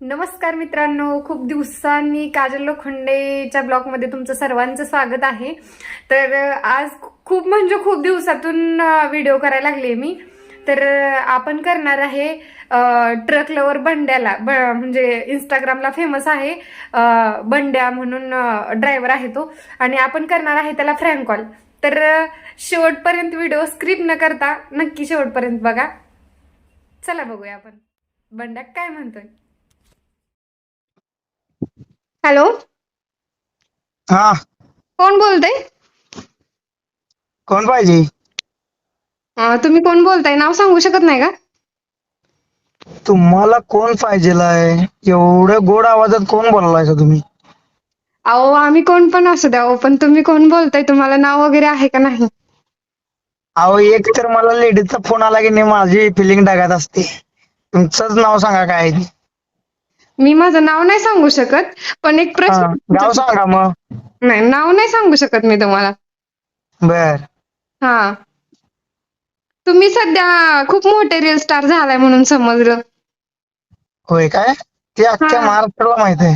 नमस्कार मित्रांनो खूप दिवसांनी काजल लोखंडेच्या ब्लॉगमध्ये तुमचं सर्वांचं स्वागत आहे. तर आज खूप म्हणजे खूप दिवसातून व्हिडिओ करायला लागले मी. तर आपण करणार आहे ट्रक लवर बंड्याला ब म्हणजे इंस्टाग्रामला फेमस आहे बंड्या म्हणून ड्रायव्हर आहे तो. आणि आपण करणार आहे त्याला फ्रँक कॉल तर शेवटपर्यंत व्हिडिओ स्क्रिप्ट न करता नक्की शेवटपर्यंत बघा. चला बघूया आपण. बंड्या काय म्हणतोय? हॅलो? हा. कोण बोलतय? कोण पाहिजे? तुम्ही कोण बोलताय? नाव सांगू शकत नाही का? तुम्हाला कोण पाहिजेलाय? एवढ्या गोड आवाजात कोण बोलायचा तुम्ही? अहो आम्ही कोण पण असू द्या पण तुम्ही कोण बोलताय? तुम्हाला नाव वगैरे आहे का नाही? अहो एक तर मला लेडीजचा फोन आला की नाही माझी फिलिंग डागात असते. तुमचंच नाव सांगा काय. मी माझं नाव नाही सांगू शकत पण एक प्रश्न गाव सांगा मग. नाही नाव नाही सांगू शकत मी तुम्हाला. बर. हा. तुम्ही सध्या खूप मोठे रील स्टार झालाय म्हणून समजलं. होय काय? ते अख्ख्या हा. महाराष्ट्राला माहीत आहे.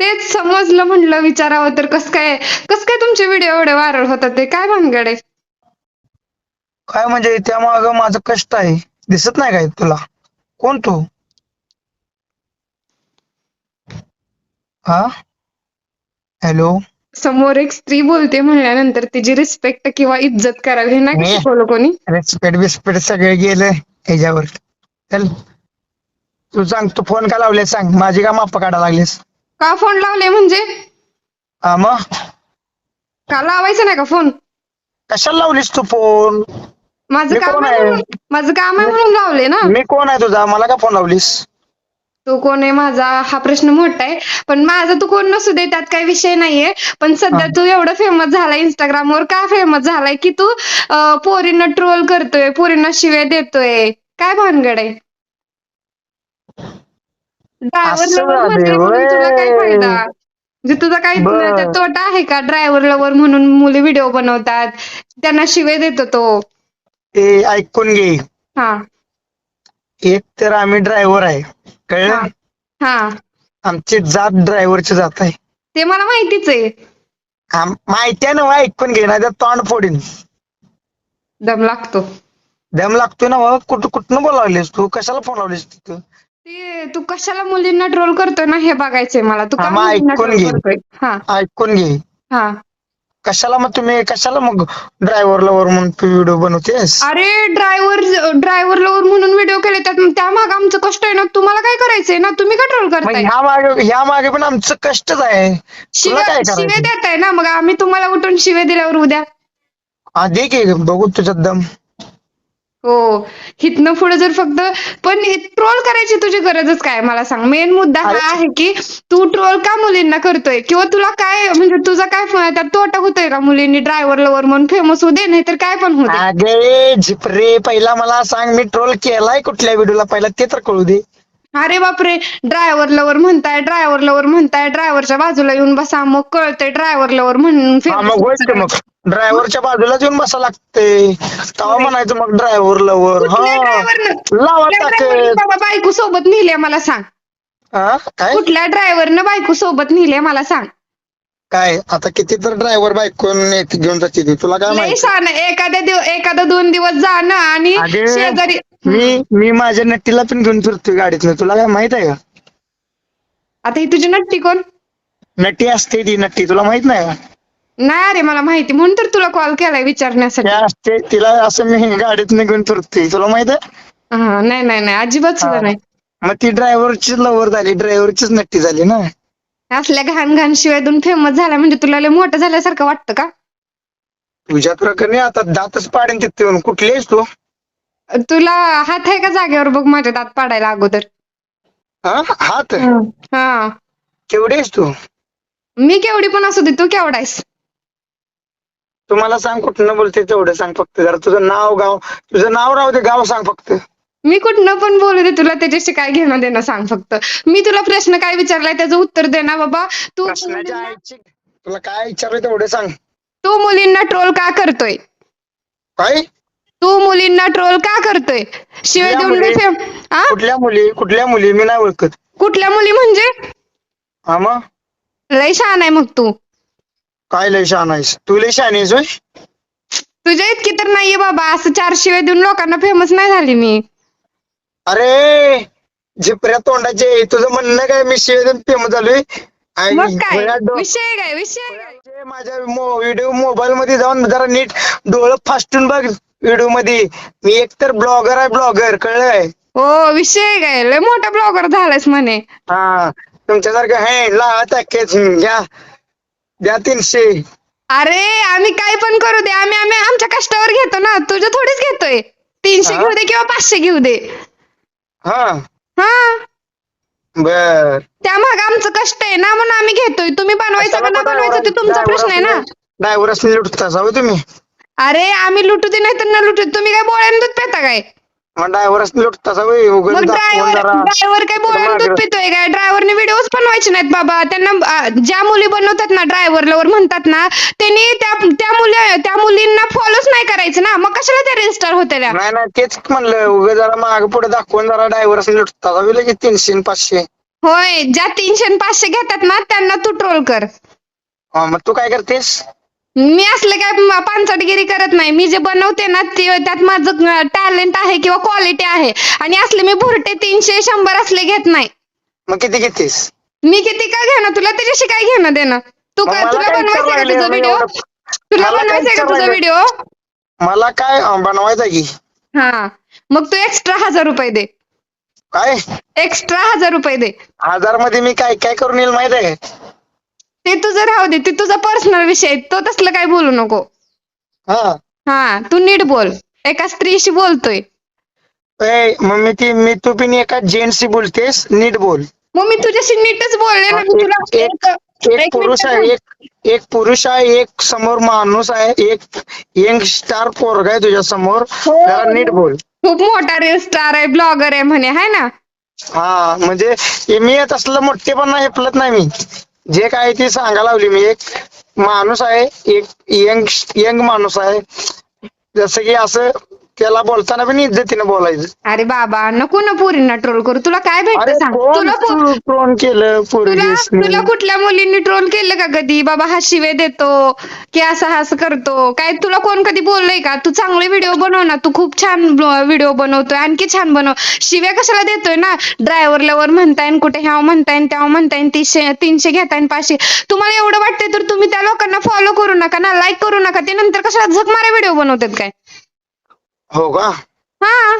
तेच समजलं म्हटलं विचारावं तर कस काय कस काय तुमचे व्हिडिओ एवढे व्हायरल होतात? ते काय भानगड आहे? काय म्हणजे त्या माग माझं कष्ट आहे. दिसत नाही काय तुला? कोण तू? हा? हॅलो समोर एक स्त्री बोलते म्हणल्यानंतर तिची रिस्पेक्ट किंवा इज्जत करावी हे नाही का मी- शिकवलं कोणी? रेस्पेक्ट बिस्पेक्ट सगळे गेलं ह्याच्यावर चल. तू सांग तू फोन का लावलेस सांग? माझी का माप काढा लागलीस? का फोन लावले म्हणजे? हा मग का लावायचं नाही का फोन कशाला लावलीस तू फोन माझं मी काम कोण आहे आहे? म्हणून माझं काम आहे म्हणून लावले ना. मी कोण आहे तुझा? मला का फोन लावलीस? तू कोण आहे माझा? हा प्रश्न मोठा आहे. पण माझा तू कोण नसू दे त्यात काही विषय नाहीये. पण सध्या. तू एवढं फेमस झालाय इंस्टाग्रामवर का फेमस झालाय? की तू पोरींना ट्रोल करतोय पोरींना शिव्या देतोय. काय भानगड आहे? म्हणजे तुला काय. फायदा? म्हणजे तुझा काही तोटा आहे का? ड्रायव्हर लवर म्हणून मुली व्हिडिओ बनवतात. त्यांना शिवे देतो तो. ते ऐकून घे. हा. एक तर आम्ही ड्रायव्हर आहे. कळलं? हा. आमची जात ड्रायव्हरची जात आहे. ते मला माहितीच आहे. आम- माहिती आहे ना ऐकून घे ना तोंड फोडीन. दम लागतो. दम लागतोय ना मग कुठं कुठनं बोलावलीस तू? कशाला फोन लावलीस तिथं ते तू कशाला मुलींना ट्रोल करतोय ना हे बघायचंय मला. तू हा, का मग मुलींना ऐकून घे. करतोय? हा. ऐकून घे. हा. कशाला मग तुम्ही कशाला मग ड्रायव्हरला वर म्हणून तू व्हिडिओ बनवतेस? अरे ड्रायव्हर ड्रायव्हर लवर म्हणून व्हिडिओ केले त्यात त्या माग आमचं कष्ट आहे ना? तुम्हाला काय करायचंय ना? तुम्ही का ट्रोल मग करताय. ह्या मागे ह्या मागे पण आमचं कष्टच आहे. तुला शिवे काय शिवे करायचं देताय ना? मग आम्ही तुम्हाला उठून शिवे दिल्यावर उद्या. हा दे की बघू तुझ्यात दम. हो. हिथनं पुढे जर फक्त पण ट्रोल करायची तुझी गरजच काय? मला सांग. मेन मुद्दा हा आहे की तू ट्रोल का मुलींना करतोय? किंवा तुला काय म्हणजे तुझा काय फ- त्यात तोटा होतोय का मुलींनी? ड्रायव्हर लवर म्हणून फेमस होऊ दे नाही तर काय पण होऊ दे. अगे झिपरे पहिला मला सांग मी ट्रोल केलाय कुठल्या व्हिडिओला पहिला ते तर कळू दे. अरे बापरे ड्रायव्हर लवर म्हणताय ड्रायव्हर लवर म्हणताय ड्रायव्हरच्या बाजूला येऊन बसा मग कळतंय ड्रायव्हर लवर म्हणून हा मग होयच की मग? ड्रायव्हरच्या बाजूलाच येऊन बसा लागते. तेव्हा म्हणायचं मग ड्रायव्हर लवर कुठल्या हा. ड्रायव्हरनं लावा कुठल्या टाके ड्रायव्हरनं बाबा बायको सोबत नेली मला सांग. हा काय? कुठल्या ड्रायव्हरनं बायको सोबत नेली मला सांग. काय? आता किती तर ड्रायव्हर बायकोन येते- घेऊन जाते ती तुला काय माहिती? छान एखाद्या दिव एखादा दोन दिवस जाणं आणि अगे, शेजारी मी मी माझ्या नट्टीला पण घेऊन फिरतोय गाडीतनं. तुला काय माहीत आहे का? आता ही तुझी नट्टी कोण? नट्टी असते ती नट्टी. तुला माहीत नाही का? नाही अरे मला माहिती. म्हणून तर तुला कॉल केलाय विचारण्यासाठी. त्या असते तिला असं मी गाडीत घेऊन फिरतोय. तुला माहीत आहे? हा नाही नाही नाही. अजिबात सुद्धा हा. नाही. मग ती ड्रायव्हरची लवर झाली. ड्रायव्हरचीच नट्टी झाली ना? असल्या घाण घाण शिवाय दोन फेमस झाल्या म्हणजे तुला लय मोठं झाल्यासारखं वाटतं का? तुझ्या प्रकारे आता दातच पाडेन तिथे येऊन. कुठली आहेस तू? तुला हात आहे का जागेवर? बघ माझ्या दात पाडायला अगोदर. हा? हात? हा. केवढी आहेस तू? मी केवढी पण असू दे तू केवढायस तू मला सांग कुठनं बोलते तेवढं सांग फक्त. जरा तुझं नाव गाव तुझं नाव राहू दे गाव सांग फक्त. मी कुठनं पण बोलू दे तुला त्याच्याशी काय घेणं देणं सांग फक्त. मी तुला प्रश्न काय विचारलाय त्याचं उत्तर दे ना बाबा. तू प्रश्नाच्या तुला काय विचारलं तेवढं सांग. तू मुलींना ट्रोल का करतोय? काय? तू मुलींना ट्रोल का करतोय? शिवाय देऊन मुली- मी फेम- आ? कुठल्या मुली? कुठल्या मुली? मी नाही ओळखत. कुठल्या मुली म्हणजे? हा मग? लय छान आहे मग तू. काय लय शहाण आहेस? तू लय शहाणी आहेस होय. तुझ्या इतकी तर नाहीये बाबा. असं चार शिवाय देऊन लोकांना फेमस नाही झाली मी. अरे! झिपऱ्या तोंडाचे तुझं म्हणणं काय? मी शिवेदन फेमस झालोय. आणि मग काय? डोळ्यात डो- विषय काय? विषय काय? ते माझ्या व्हिडिओ मोबाईल मध्ये जाऊन जरा नीट डोळं फास्टून बघ. व्हिडिओमध्ये मी एकतर ब्लॉगर आहे ब्लॉगर कळलंय? हो विषय काय? लय मोठा ब्लॉगर झालायस म्हणे. हा तुमच्यासारखं हे लावा पॅकेज घ्या. द्या तीनशे. अरे आम्ही काय पण करू दे आम्ही आम्ही आमच्या कष्टावर घेतो ना तुझं थोडीच घेतोय. तीनशे हा? घेऊ दे किंवा पाचशे घेऊ दे. हा? हा? बर. त्या माग आमचं कष्ट आहे ना म्हणून आम्ही घेतोय. तुम्ही बनवायचं का ना बनवायचं ते तुमचा प्रश्न आहे ना. ड्रायव्हर लुटता जाऊ तुम्ही. अरे आम्ही लुटू दे नाही तर न लुटू दे. तुम्ही काय बोळ्याने दूध पिता काय? मग ड्रायव्हर लुटता मग दाखवून ड्रायव्हर काय बोळ्याने दूध. पितोय काय? ड्रायव्हरने व्हिडिओज बनवायचे नाहीत बाबा. त्यांना आ, ज्या मुली बनवतात ना ड्रायव्हरला म्हणतात ना त्यांनी त्या त्या मुली त्या मुलींना फॉलोच नाही करायचं ना. मग कशाला त्या रजिस्टर होत्या त्या? नाही नाही तेच म्हणलं. उगा जरा माग पुढे दाखवून जरा ड्रायव्हर लुटता. लगेच तीनशे आणि पाचशे. होय ज्या तीनशे आणि पाचशे घेतात ना त्यांना तू ट्रोल कर. हा मग तू काय करतेस? मी असलं काय पानसटगिरी करत नाही. मी जे बनवते ना ते त्यात माझं टॅलेंट आहे किंवा क्वालिटी आहे. आणि असले मी भुरटे तीनशे शंभर असले घेत नाही. मग किती घेतेस? मी किती का घेणं? तुला त्याच्याशी काय घेणं देणं? तू मग काय मला तुला काय बनवायचं का तुझा व्हिडिओ एवढं? तुला मला काय बनवायचं का तुझा? व्हिडिओ मला काय अं, बनवायचं की? हा. मग तू एक्स्ट्रा हजार रुपये दे. काय? एक्स्ट्रा हजार रुपये दे. हजारमध्ये मी काय काय करून येईल माहीत आहे? ते तुझं राहू दे ते तुझा पर्सनल विषय आहे. तो तसलं काय बोलू नको. हा. हा तू नीट बोल एका स्त्रीशी बोलतोय. ए, मग मी ती मी तू पण एका जेंट्सशी बोलतेस नीट बोल. मग मी तुझ्याशी नीटच बोलले ना मी तुला एक- एक- पुरुष मिनिट आहे एक एक पुरुष आहे एक समोर माणूस आहे एक यंग स्टार पोरगा आहे तुझ्या समोर. हो. जरा नीट बोल. खूप मोठा रील स्टार आहे ब्लॉगर आहे म्हणे हाय ना? हा म्हणजे हे मी येत असलं मोठे पण नाही हेपलत नाही मी. जे काय ते सांगायला लावली मी एक माणूस आहे एक यंग यंग माणूस आहे. जसं की असं त्याला बोलताना पण इज्जतीनं बोलायचं. अरे बाबा नको ना पोरींना ट्रोल करू. तुला काय अरे भेटतं सांग? कोण तुला केलं तुला कुठल्या मुलींनी ट्रोल केलं का कधी? बाबा हा शिवे देतो की असं असं करतो. काय तुला कोण कधी बोललंय का? तू चांगले व्हिडिओ बनव ना. तू खूप छान व्हिडिओ बनवतोय. आणखी छान बनव. शिव्या कशाला देतोय ना? ड्रायव्हरला वर म्हणताय कुठे ह्याव म्हणताय तेव्हा म्हणताय तीनशे तीनशे घेताय पाचशे. तुम्हाला एवढं वाटतंय तर तुम्ही त्या लोकांना फॉलो करू नका ना लाईक करू नका. ते नंतर कशाला झक मारे व्हिडिओ बनवतात काय? हो का? हा.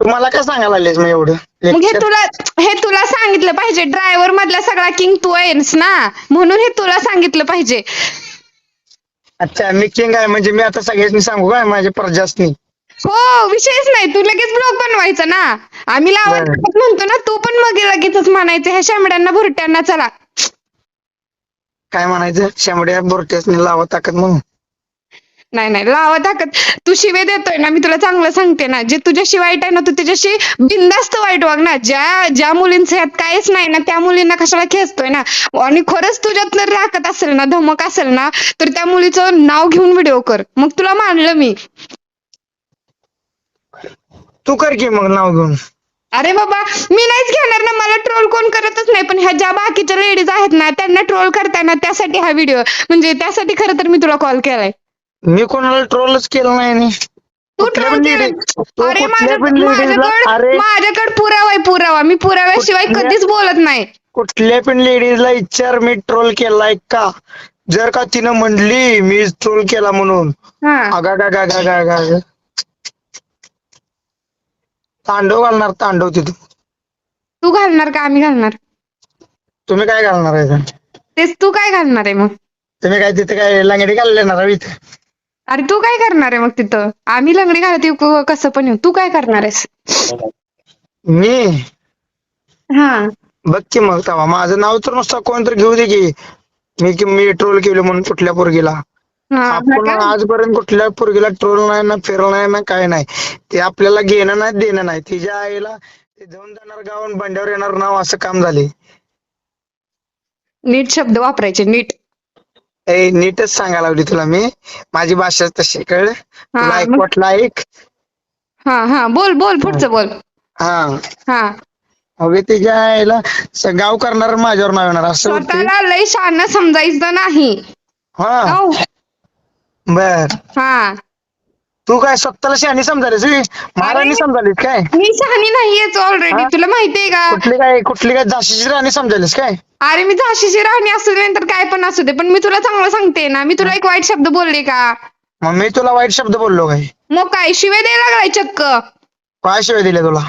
तुम्हाला काय सांगायला लागलेस मी एवढं? मग हे Lecture? तुला हे तुला सांगितलं पाहिजे. ड्रायव्हर मधला सगळा किंग तू आहेस ना? म्हणून हे तुला सांगितलं पाहिजे. अच्छा मी किंग आहे. म्हणजे मी आता सगळ्यांनी सांगू काय माझ्या प्रजासनी. हो विषयच नाही. तू लगेच ब्लॉग बनवायचा ना? आम्ही लावत बरं. म्हणतो ना तू पण मग लगेचच म्हणायचं ह्या शामड्यांना भुरट्यांना चला. काय म्हणायचं? शेंबड्या बोरट्यासनी लावा ताकद म्हणून. नाही नाही लावा ताकद तू शिवे देतोय ना मी तुला चांगलं सांगते ना. जे तुझ्याशी वाईट आहे ना तू त्याच्याशी बिंदास्त वाईट वाग ना. ज्या ज्या मुलींचं ह्यात काहीच नाही ना त्या मुलींना कशाला खेचतोय ना? आणि खरंच तुझ्यात जर राखत असेल ना धमक असेल ना तर त्या मुलीचं नाव घेऊन व्हिडिओ कर. मग तुला मानलं मी. तू कर की मग नाव घेऊन. अरे बाबा मी नाहीच घेणार ना. मला ट्रोल कोण करतच नाही. पण ह्या ज्या बाकीच्या लेडीज आहेत ना त्यांना ट्रोल करताना त्यासाठी हा व्हिडिओ. म्हणजे त्यासाठी खरं तर मी तुला कॉल केलाय. मी कोणाला ट्रोलच केलं नाही. तू कुठल्या पण अरे कुठल्या पण माझ्याकडे माझ्याकडे अरे माझ्याकडे पुरावा आहे पुरावा. मी पुराव्याशिवाय कुठल्या- कधीच बोलत नाही. कुठल्या पण लेडीजला विचार मी ट्रोल केलाय का? जर का तिनं म्हणली मी ट्रोल केला म्हणून. हा. अगा गा गा गा गा गा तांडव घालणार तांडव तिथं. तू घालणार का? आम्ही घालणार. तुम्ही काय घालणार आहे? तेच तू काय घालणार आहे मग? तुम्ही काय तिथे काय लंगडी घालणार आहे इथं? अरे तू काय करणार आहे मग तिथं? आम्ही लंगडी घालत येऊ कसं पण येऊ. तू काय करणार आहेस? मी? हा. बघ की मग तेव्हा. माझं नाव तर नुसतं कोणतरी घेऊ दे की. मी की मी ट्रोल केलं म्हणून कुठल्या पोरगीला. हा आपण? आजपर्यंत कुठल्या पोरगीला ट्रोल नाही ना फिरल नाही ना काय नाही. ते आपल्याला घेणं नाही देणं नाही. तिच्या आईला ते जाऊन जाणार गावून बंड्यावर येणार नाव असं काम झाले. नीट शब्द वापरायचे नीट. ए नीटच सांगायला लावली तुला मी. माझी भाषा तशी कळ मग- वाटलं ऐक? हा हा बोल बोल पुढचं बोल. हा. हा. स- गाव करणार माझ्यावर नाव येणार असं होते स्वतःला लय शहाणा समजायचं नाही. हा. बर. हा. तू काय स्वतःला शहाणी समजालीस बी? महाराणी समजालीस काय? मी शहाणी नाहीयेच ऑलरेडी हा? तुला माहितीये का? कुठली काय कुठली काय झाशीची राणी समजालीस काय? अरे मी झाशीची राणी असू दे तर काय पण असू दे पण मी तुला चांगलं सांगते ना. मी तुला एक वाईट शब्द बोलले का? मग मी तुला वाईट शब्द बोललो काय? मग काय? शिवे द्यायला लागलाय चक्क. काय शिवाय दिले तुला?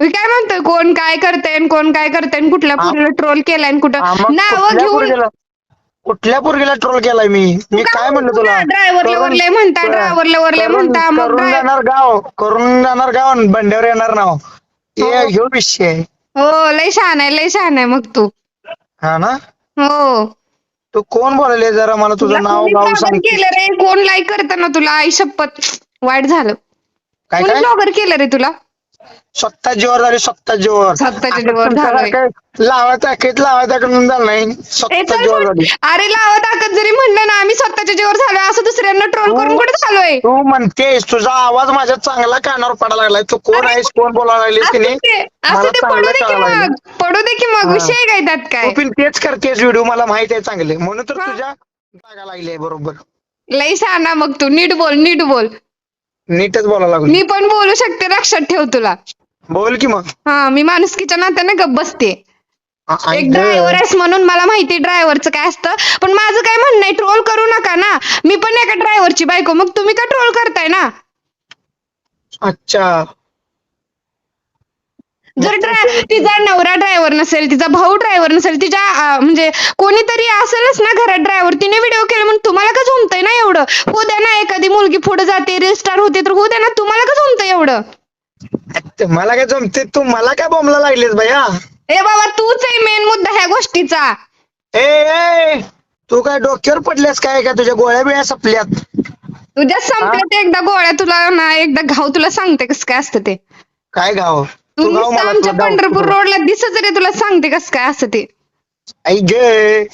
मी काय म्हणतोय? कोण काय करतंय कोण काय करतंय कुठल्या. पुरीला ट्रोल केलाय आणि हा, कुठं मग नाव कुठल्या घेऊन कुठल्या पोरगीला ट्रोल केलाय मी? मी काय म्हणलो तुला? वरले म्हणता ड्रायव्हरला वरले म्हणता मग करून जाणार गाव. करून जाणार गाव आणि बंड्यावर येणार नाव. हो. हे ह्यो विषय आहे. हो लय छान आहे लय छान आहे मग तू. हा ना? हो. तू कोण बोलायले जरा मला तुझं नाव गाव सांग केलं रे कोण लाईक करतं ना तुला? आई शपथ वाईट झालं. काय कोणी काय? ब्लॉगर केलं रे तुला? स्वतः जीवर झाली स्वतः जीवर स्वतःच्या जीवावर झालंय. लावा लावा म्हणून झालं नाही ए, स्वतः चल जीवर पण. झाली. अरे लावा ताकद जरी म्हणलं ना आम्ही स्वतःच्या जीवर झालोय. असं दुसऱ्यांना ट्रोल. करून कुठे झालोय तू म्हणतेस तुझा आवाज माझ्या चांगला कानावर पडायला लागलाय. तू कोण अरे, आहेस कोण बोलायला लागलीस की असं नाही असं मला पडू चांगलं दे की कळायला मग. पडू दे की मग. हा. विषय काय त्यात काय? तू पण तेच करतेस व्हिडिओ मला माहीत आहे चांगले. म्हणून तर हा. तुझ्या जागा लागली बरोबर. लई शहाणा मग तू. नीट बोल नीट बोल. नीटच बोलायला लागली. मी पण बोलू शकते लक्षात ठेव तुला. बोल की मग. हा मी माणुसकीच्या नात्याने गप्प बसते. आ- आई एक गं. ड्रायव्हर आहेस म्हणून मला माहिती ड्रायव्हरचं काय असतं. पण माझं काय म्हणणं आहे ट्रोल करू नका ना. मी पण एका ड्रायव्हरची बायको मग तुम्ही का ट्रोल करताय ना? अच्छा. जर ड्राय तिचा नवरा ड्रायव्हर नसेल तिचा भाऊ ड्रायव्हर नसेल तिच्या अं, म्हणजे कोणीतरी असेलच ना घरात ड्रायव्हर तिने व्हिडिओ केला म्हणून तुम्हाला का जमतंय ना एवढं हो द्या ना एखादी मुलगी पुढे जाते रील स्टार होते तर हो द्या ना तुम्हाला का जमतंय एवढं? मला काय जमते? तू मला काय बोंबला लागलीस भैया? ए बाबा तूच आहे मेन मुद्दा ह्या गोष्टीचा. ए ए तू काय डोक्यावर पडल्यास काय का? तुझ्या गोळ्या बिळ्या सपल्यात. तुझ्या संपलं ते एकदा गोळ्या तुला ना एकदा घाव तुला सांगते कसं काय असतं ते. काय गाव तू तू गाव नुसतं मला आमच्या तुला पंढरपूर रोडला दिसत रे तुला सांगते कसं काय असं ते. आई गे.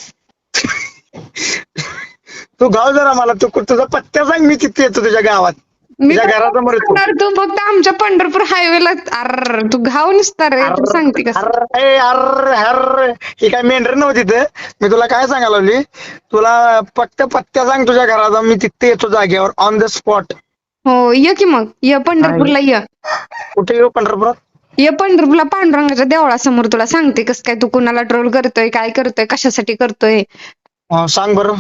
तू गाव जरा मला तू कु- तुझा पत्त्या सांग मी तिथे येतो तुझ्या गावात. मी तुझ्या पण घरासमोर येतो. सांगणार तू फक्त आमच्या पंढरपूर हायवेला अर तू घाव निसता रे तुला सांगते कसं. अरे अरे अरे ही काय मेंढर नव्हती तिथे? मी तुला काय सांगायला लावली तुला फक्त पत्त्या सांग तुझ्या घराचा मी तिथे येतो जागेवर ऑन द स्पॉट हो ये की मग ये पंढरपूरला ये. कुठे येऊ पंढरपुरात? ये पंढरपूरला पांडुरंगाच्या देवळासमोर तुला सांगते कसं काय तू कुणाला ट्रोल करतोय काय करतोय कशासाठी करतोय. अं, सांग बरं.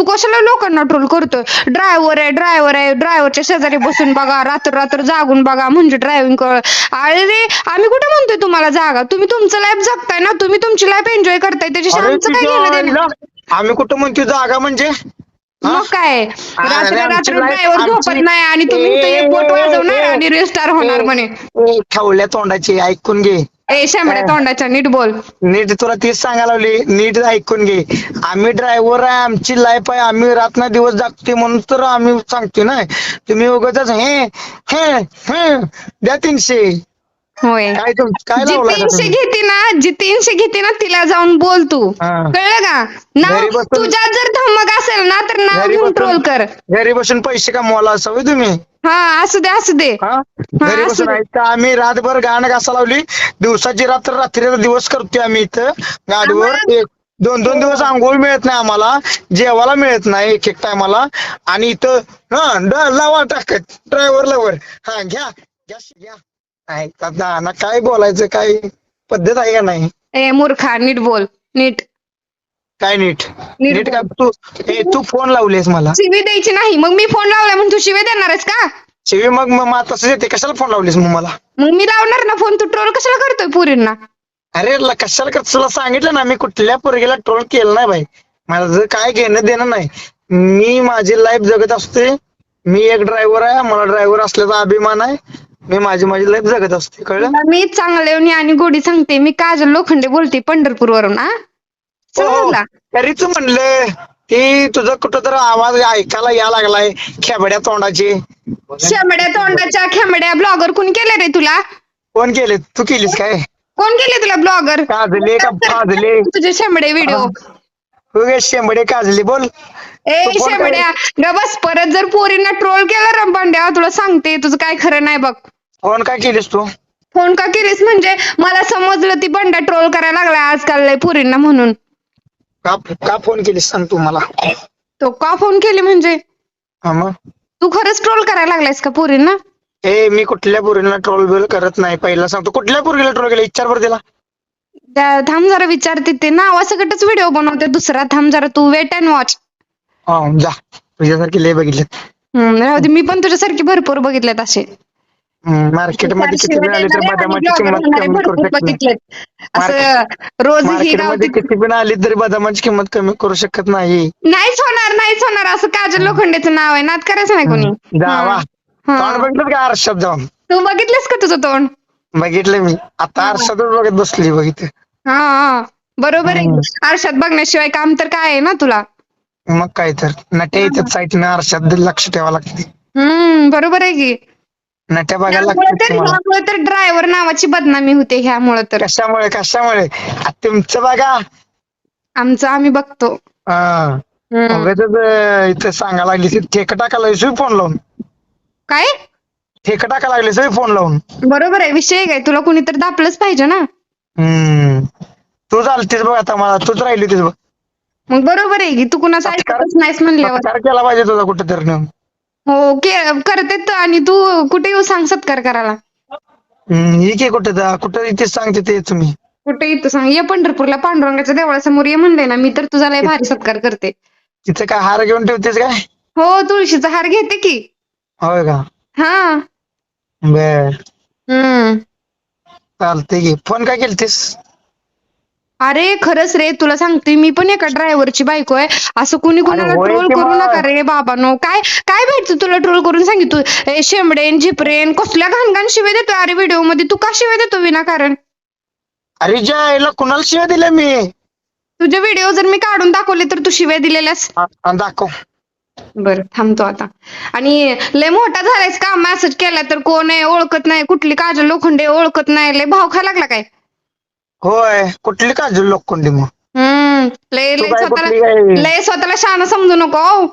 तू कशाला लोकांना ट्रोल करतोय? ड्रायव्हर आहे ड्रायव्हर आहे ड्रायव्हरच्या शेजारी बसून बघा रात्र रात्र जागून बघा म्हणजे ड्रायव्हिंग कर अरे आम्ही कुठे म्हणतोय तुम्हाला जागा? तुम्ही तुमचं लाईफ जगताय ना तुम्ही तुमची लाईफ एन्जॉय करताय त्याच्याशी अरे आमचं काय घेणं देणं. आईला, आम्ही कुठं म्हणतो जागा म्हणजे? हा? मग काय? अरे रात्र आमची रात्र life- ड्रायव्हर झोपत आमची- नाही आणि तुम्ही इथं एक बोट वाजवणार आणि रील स्टार होणार म्हणे. ए, ठेवल्या तोंडाची ऐकून घे. ए तोंडाच्या नीट बोल. नीट तुला तीच सांगायला लावली. नीट ऐकून घे. आम्ही ड्रायव्हर आहे आमची लाईफ आहे. आम्ही रात्र दिवस जागते म्हणून तर आम्ही सांगतो ना. तुम्ही उगाच हे हे हे द्या तीनशे. होय. काय तुम काय जी तीनशे? घेते ना जी तीनशे घेते ना तिला जाऊन बोल तू. हा. कळलं का? नाव बसून- तुझ्यात जर धमक असेल ना तर नाव घरी घेऊन बसून- ट्रोल कर. घरी बसून पैसे कमवायला असं होय तुम्ही. हा असू दे असू दे. हा? घरी असू बसून दे. ऐकता आम्ही रातभर गाणं घासा लावली. दिवसाची रात्र रात्रीचा दिवस करतोय आम्ही इथं. गाडीवर आम्हाला- एक दोन दोन दिवस आंघोळ मिळत नाही आम्हाला. जेवायला मिळत नाही एक एक टायमाला. आणि इथं हा ड- लावा टाकत ड्रायव्हर लवर हा घ्या घ्या घ्या. ना काय बोलायचं काय पद्धत आहे का नाही? ए मूर्खा नीट बोल नीट. काय नीट? नीट नीट काय? तू ए तू फोन लावलेस मला. शिवी द्यायची नाही. मग मी फोन लावला म्हणून तू शिवी देणार आहेस का? शिवी मग मग मग तसं येते. कशाला फोन लावलीस मग मला? मग मी लावणार ना फोन. तू ट्रोल कशाला करतोय पुरींना? अरे ल- कशाला कर तुला सांगितलं ना मी कुठल्या पोरगीला ट्रोल केलं नाही भाई माझं काय घेणं देणं नाही. मी माझी लाईफ जगत असते. मी एक ड्रायव्हर आहे. मला ड्रायव्हर असल्याचा अभिमान आहे. मी माझी माझी लाईफ जगत असते. कळलं? मी चांगले आणि गोडी सांगते. मी काजल लोखंडे बोलते पंढरपूर वरून हो? समजला तरीच म्हणलं की तुझं कुठं तर आवाज ऐकायला या लागलाय खेबड्या तोंडाचे. शेंबड्या तोंडाच्या खेंबड्या ब्लॉगर कोणी केले रे तुला? कोण केले? तू केलीस काय? कोण केले तुला ब्लॉगर? काजले का फाजले तुझे शेंबडे व्हिडिओ. तू गे शेंबडे काजले बोल. ए तू कोण शेंबड्या. ग बस परत जर पोरींना ट्रोल केला रे बंड्या तुला सांगते तुझं काय खरं नाही बघ. कोण काय केलीस तू? फोन का केलीस? म्हणजे मला समजलं ती बंडा ट्रोल करायला लागला आजकाल लय पुरींना म्हणून. का का फोन केलीस सांग तू मला. तो का फोन केली म्हणजे? हा मग. तू खरंच ट्रोल करायला लागलायस का पुरींना? ए मी कुठल्या पोरीला ट्रोल बिल करत नाही पहिला सांगतो कुठल्या पोरीला ट्रोल केला? विचार बरं तिला. त्या- थांब जरा विचारते ते. नावासकटच व्हिडिओ बनवते दुसरा. थांब जरा तू वेट अँड वॉच हा जा. तुझ्यासारखे लय बघितले राहू दे. मी पण तुझ्यासारखी भरपूर बघितलेत असे. मार्केटमध्ये किती आली तर बदामाची किंमत कमी करू शकत नाही. असं रोज ही गावठी किती पण आली तरी बदामाची किंमत कमी करू शकत नाही. नाहीच होणार नाहीच होणार. असं काजल लोखंडेचं नाव आहे नाद करायचं नाही कोणी? जावा हा. तोंड बघितलं का आरशात जाऊन? तू बघितलंस का तुझं तोंड? बघितलं मी. आता आरशातच बघत बसली बघित हा हा. बरोबर आहे. आरशात बघण्याशिवाय काम तर काय आहे ना तुला? मग काय तर. नट्या येतात साईटनं आरशात. लक्ष ठेवावं लागते. हम्म बरोबर आहे की. नट्या बघायला त्यामुळे लागते तर तुम्हाला. तर ड्रायव्हर नावाची बदनामी होते ह्यामुळे तर. कशामुळे कशामुळे? आ, तुमचं बघा. आमचं आम्ही बघतो. हा. हम्म. उगाचच, अं, इथं सांगा लागली ठेक टाका लागली फोन लावून. काय? ठेक टाका लागली सगळी फोन लावून. बरोबर आहे विषय काय तुला कोणीतरी दापलंच पाहिजे ना. हम्म. तू चालतीस बघ आता मला तूच राहिली होतीस बघ. मग बरोबर आहे की तू कुणाचं ऐकतच नाहीस म्हणल्यावर. केला पाहिजे तुझा कुठं तर नेऊन. हो के- करते तर आणि तू कुठे येऊ सांग सत्कार करायला? हम्म, ये की कुठं जा कुठं सांगते ते तुम्ही. कुठे येतो सांग ये पंढरपूरला पांडुरंगाच्या देवळासमोर ये म्हणले ना मी तर तुझा लय भारी सत्कार करते. तिथे काय हार घेऊन ठेवतेस काय? हो तुळशीचा हार घेते की. होय का? हा. बर. हम्म. चालते की. फोन काय केलतीस? अरे खरंच रे तुला सांगते मी पण एका ड्रायव्हरची बायको आहे. असं कुणी कुणाला होय ट्रोल की करू मग. नका रे बाबानो. काय काय भेटतं तुला ट्रोल करून? सांगितलं ए शेंबडेन झिपरेन कसल्या घाणघाण शिवे देतो अरे व्हिडिओमध्ये तू का शिवे देतो विनाकारण? अरे ज्या आईला कुणाला शिवाय दिल्या मी? तुझे व्हिडिओ जर मी काढून दाखवले तर तू शिव्या दिलेल्यास? हा, हा, दाखव. बरं थांबतो आता. आणि लय मोठा झालायस का? मेसेज केला तर कोण आहे? ओळखत नाही. कुठली काजल लोखंडे ओळखत नाही. लय भाव खायला लागला काय? होय कुठली काजल लोखंडी मग? हम्म लय तू लय काय स्वतःला कुठली काय? लय स्वतःला शहाणं समजू नको हो.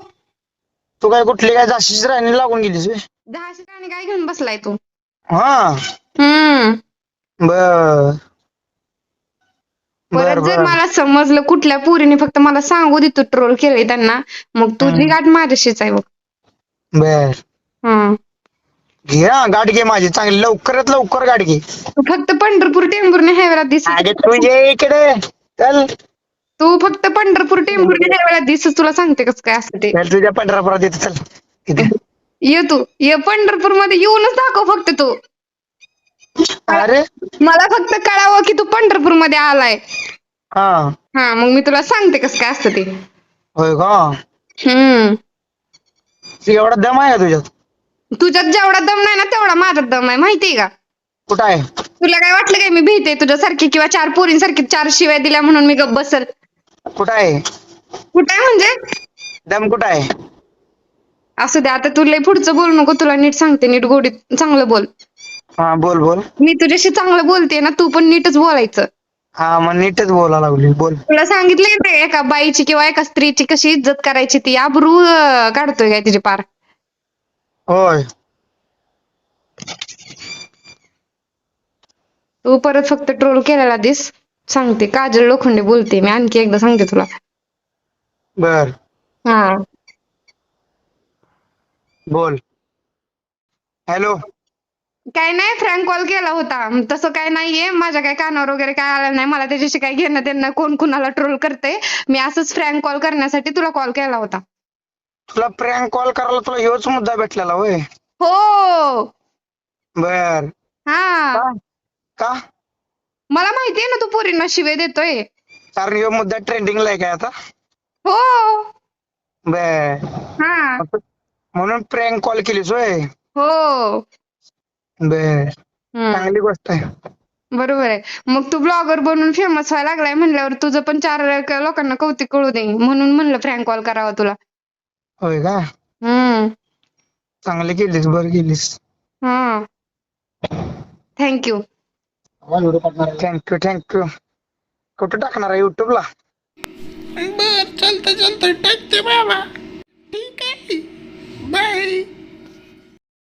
तू काय कुठली काय जाशीच राणी लागून गेलीस बे? दहाशे आणि काय घेऊन बसलाय तू? हा. हम्म. बर. बर परत जर बर मला समजलं कुठल्या पोरीने फक्त मला सांगू दे तू ट्रोल केलंय त्यांना मग तुझी हम्म. गाठ माझ्याशीच आहे बघ. बर. हं. घे हा गाठ घे माझी चांगली लवकरात लवकर गाठ घे. तू फक्त पंढरपूर टेंभुर्णी हायवेला दिस अगे तू ये इकडे चल. तू फक्त पंढरपूर टेंभुर्णी हायवेला दिस तुला सांगते कसं काय असतं ते. चल तुझ्या पंढरापुरात येते चल. इथे. ये तू ये पंढरपूरमध्ये येऊनच दाखव फक्त तू. अरे? मला फक्त कळावं की तू पंढरपूरमध्ये आलाय. हा. हा मग मी तुला सांगते कसं काय असतं ते. होय का? हम्म. एवढा दम आहे का तुझ्यात? तुझ्यात जेवढा दम नाही ना तेवढा माझ्यात दम आहे माहितीये का? कुठं आहे? तुला काय वाटलं काय? मी भीते तुझ्यासारखी किंवा चार पोरींसारखी चार शिव्या दिल्या म्हणून मी गप्प बसल. कुठं आहे? कुठे आहे म्हणजे? दम कुठं आहे? असू दे आता तुला पुढचं बोलू नको तुला नीट सांगते नीट गोडीत चांगलं बोल. हा बोल बोल. मी तुझ्याशी चांगलं बोलते ना तू पण नीटच बोलायचं. हा मग नीटच बोला लागली बोल. तुला सांगितलंय एका बाईची किंवा एका स्त्रीची कशी इज्जत करायची ती आबरू अं, काढतोय काय तिची पार. होय. तू परत फक्त ट्रोल केलेला दिस. सांगते काजल लोखंडे बोलते मी आणखी एकदा सांगते तुला. बर. हा. बोल. हॅलो. काय नाही फ्रँक कॉल केला होता. तसं काय नाहीये माझ्या काय कानावर वगैरे काय आलं नाही. मला त्याच्याशी काय घेणं देणं कोण कुणाला ट्रोल करते मी असंच फ्रँक कॉल करण्यासाठी तुला कॉल केला होता. तुला प्रँक कॉल करायला तुला ह्योच मुद्दा भेटलेला होय. हो. बर. हा. का? का? मला माहितीये ना तू पोरींना शिवे देतोय. कारण ह्यो मुद्दा ट्रेंडिंगला आहे काय आता? हो. बर. हा. म्हणून प्रँक कॉल केलीस होय. हो. बर. हम्म, चांगली गोष्ट आहे. बरोबर आहे. मग तू ब्लॉगर बनून फेमस व्हायला लागलाय म्हणल्यावर तुझं पण चार लोकांना कौतुक कळू दे. म्हणून म्हणलं फ्रँक कॉल करावा तुला. होय का? हम्म. चांगली केलीस बरं केलीस. हा. थँक्यू थँक्यू थँक्यू कुठं टाकणार आहे? युट्यूबला बर चालतं चालतं टाकते बाबा. ठीक आहे. बाय